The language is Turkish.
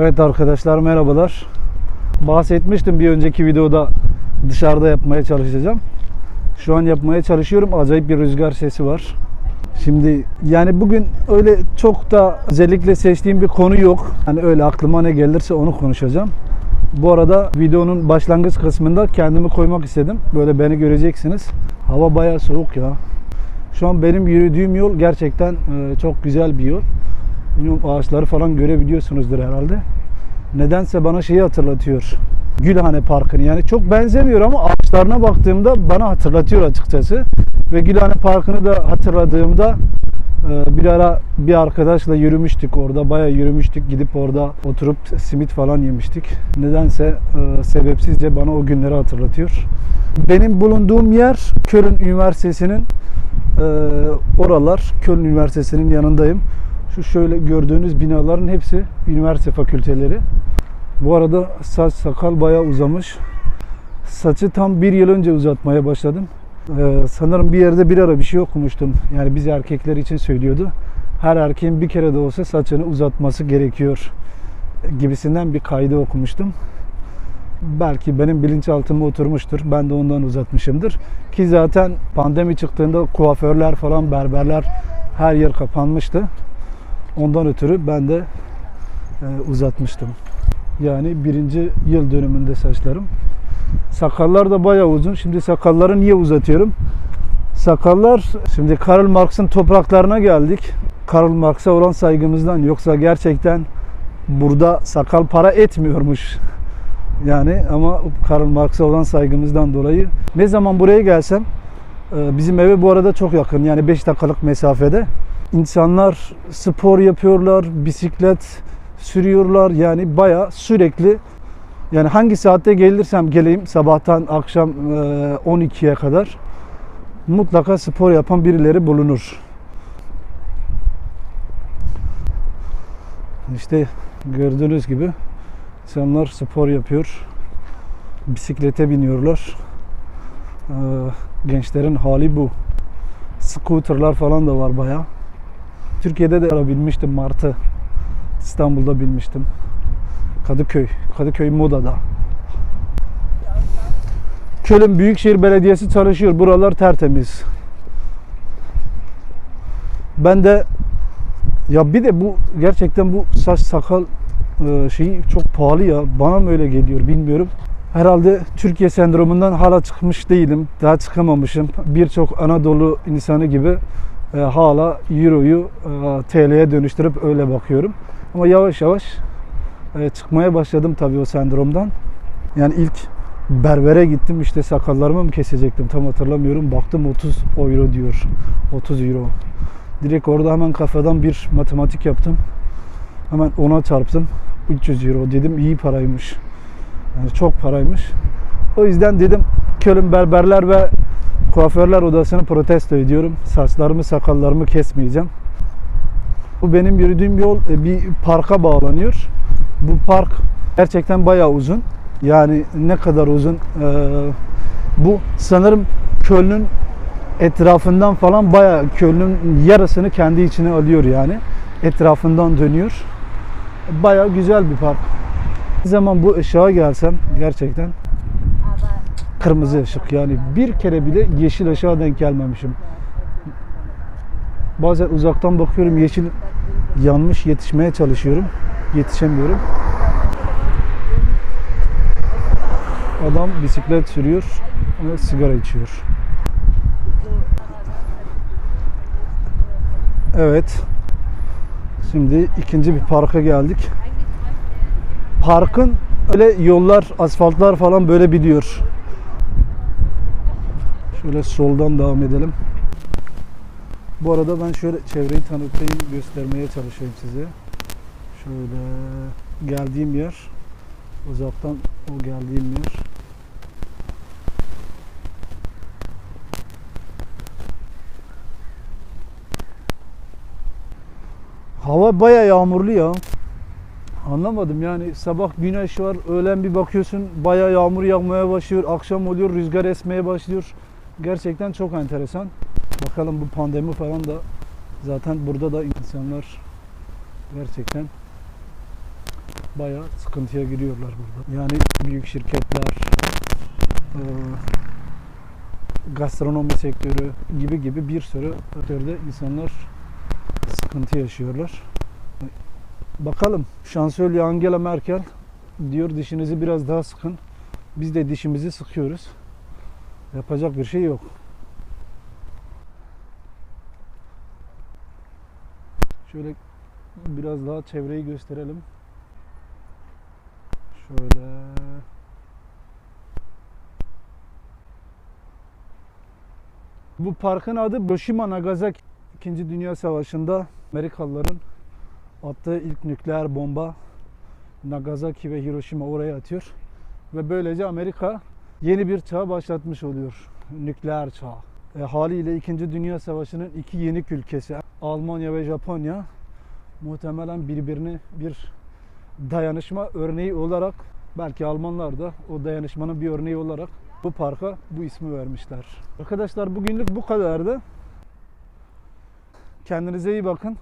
Evet arkadaşlar merhabalar. Bahsetmiştim bir önceki videoda dışarıda yapmaya çalışacağım. Şu an yapmaya çalışıyorum. Acayip bir rüzgar sesi var. Şimdi yani bugün öyle çok da özellikle seçtiğim bir konu yok. Hani öyle aklıma ne gelirse onu konuşacağım. Bu arada videonun başlangıç kısmında kendimi koymak istedim. Böyle beni göreceksiniz. Hava bayağı soğuk ya. Şu an benim yürüdüğüm yol gerçekten e, çok güzel bir yol. Bilmiyorum ağaçları falan görebiliyorsunuzdur herhalde. Nedense bana şeyi hatırlatıyor. Gülhane Parkı'nı yani çok benzemiyor ama ağaçlarına baktığımda bana hatırlatıyor açıkçası. Ve Gülhane Parkı'nı da hatırladığımda e, bir ara bir arkadaşla yürümüştük orada bayağı yürümüştük gidip orada oturup simit falan yemiştik. Nedense e, sebepsizce bana o günleri hatırlatıyor. Benim bulunduğum yer Köln Üniversitesi'nin e, oralar Köln Üniversitesi'nin yanındayım. Şu şöyle gördüğünüz binaların hepsi üniversite fakülteleri. Bu arada saç sakal bayağı uzamış. Saçı tam bir yıl önce uzatmaya başladım. Ee, sanırım bir yerde bir ara bir şey okumuştum. Yani biz erkekler için söylüyordu. Her erkeğin bir kere de olsa saçını uzatması gerekiyor gibisinden bir kaydı okumuştum. Belki benim bilinçaltıma oturmuştur. Ben de ondan uzatmışımdır. Ki zaten pandemi çıktığında kuaförler falan berberler her yer kapanmıştı. Ondan ötürü ben de e, uzatmıştım. Yani birinci yıl dönümünde saçlarım. Sakallar da bayağı uzun. Şimdi sakalları niye uzatıyorum? Sakallar, şimdi Karl Marx'ın topraklarına geldik. Karl Marx'a olan saygımızdan. Yoksa gerçekten burada sakal para etmiyormuş. Yani ama Karl Marx'a olan saygımızdan dolayı. Ne zaman buraya gelsem, e, bizim eve bu arada çok yakın. Yani 5 dakikalık mesafede. İnsanlar spor yapıyorlar, bisiklet sürüyorlar. Yani bayağı sürekli yani hangi saatte gelirsem geleyim sabahtan akşam e, 12'ye kadar mutlaka spor yapan birileri bulunur. İşte gördüğünüz gibi insanlar spor yapıyor. Bisiklete biniyorlar. E, gençlerin hali bu. Scooterlar falan da var bayağı. Türkiye'de de binmiştim Martı. İstanbul'da binmiştim. Kadıköy. Kadıköy Moda'da. Köln Büyükşehir Belediyesi çalışıyor. Buralar tertemiz. Ben de ya bir de bu gerçekten bu saç sakal e, şeyi çok pahalı ya. Bana mı öyle geliyor bilmiyorum. Herhalde Türkiye sendromundan hala çıkmış değilim. Daha çıkamamışım. Birçok Anadolu insanı gibi e, hala Euro'yu e, TL'ye dönüştürüp öyle bakıyorum. Ama yavaş yavaş e, çıkmaya başladım tabii o sendromdan. Yani ilk berbere gittim işte sakallarımı mı kesecektim tam hatırlamıyorum. Baktım 30 euro diyor. 30 euro. Direkt orada hemen kafadan bir matematik yaptım. Hemen ona çarptım. 300 euro dedim iyi paraymış. Yani çok paraymış. O yüzden dedim Köln Berberler ve Kuaförler Odası'nı protesto ediyorum. Saçlarımı, sakallarımı kesmeyeceğim. Bu benim yürüdüğüm yol e, bir parka bağlanıyor. Bu park gerçekten bayağı uzun. Yani ne kadar uzun? Ee, bu sanırım Köln'ün etrafından falan bayağı Köln'ün yarısını kendi içine alıyor yani. Etrafından dönüyor. Bayağı güzel bir park. Ne zaman bu ışığa gelsem gerçekten kırmızı ışık yani bir kere bile yeşil ışığa denk gelmemişim. Bazen uzaktan bakıyorum yeşil yanmış yetişmeye çalışıyorum. Yetişemiyorum. Adam bisiklet sürüyor ve sigara içiyor. Evet. Şimdi ikinci bir parka geldik. Parkın öyle yollar, asfaltlar falan böyle biliyor. Şöyle soldan devam edelim. Bu arada ben şöyle çevreyi tanıtayım, göstermeye çalışayım size. Şöyle geldiğim yer, uzaktan o geldiğim yer. Hava baya yağmurlu ya. Anlamadım yani sabah güneş var, öğlen bir bakıyorsun baya yağmur yağmaya başlıyor, akşam oluyor rüzgar esmeye başlıyor. Gerçekten çok enteresan. Bakalım bu pandemi falan da zaten burada da insanlar gerçekten bayağı sıkıntıya giriyorlar burada. Yani büyük şirketler, e, gastronomi sektörü gibi gibi bir sürü sektörde insanlar sıkıntı yaşıyorlar. Bakalım şansölye Angela Merkel diyor dişinizi biraz daha sıkın. Biz de dişimizi sıkıyoruz. Yapacak bir şey yok. Şöyle biraz daha çevreyi gösterelim. Şöyle Bu parkın adı Hiroshima Nagasaki. İkinci Dünya Savaşı'nda Amerikalıların attığı ilk nükleer bomba Nagasaki ve Hiroşima oraya atıyor. Ve böylece Amerika yeni bir çağ başlatmış oluyor. Nükleer çağ. E, haliyle 2. Dünya Savaşı'nın iki yenik ülkesi Almanya ve Japonya muhtemelen birbirine bir dayanışma örneği olarak belki Almanlar da o dayanışmanın bir örneği olarak bu parka bu ismi vermişler. Arkadaşlar bugünlük bu kadardı. Kendinize iyi bakın.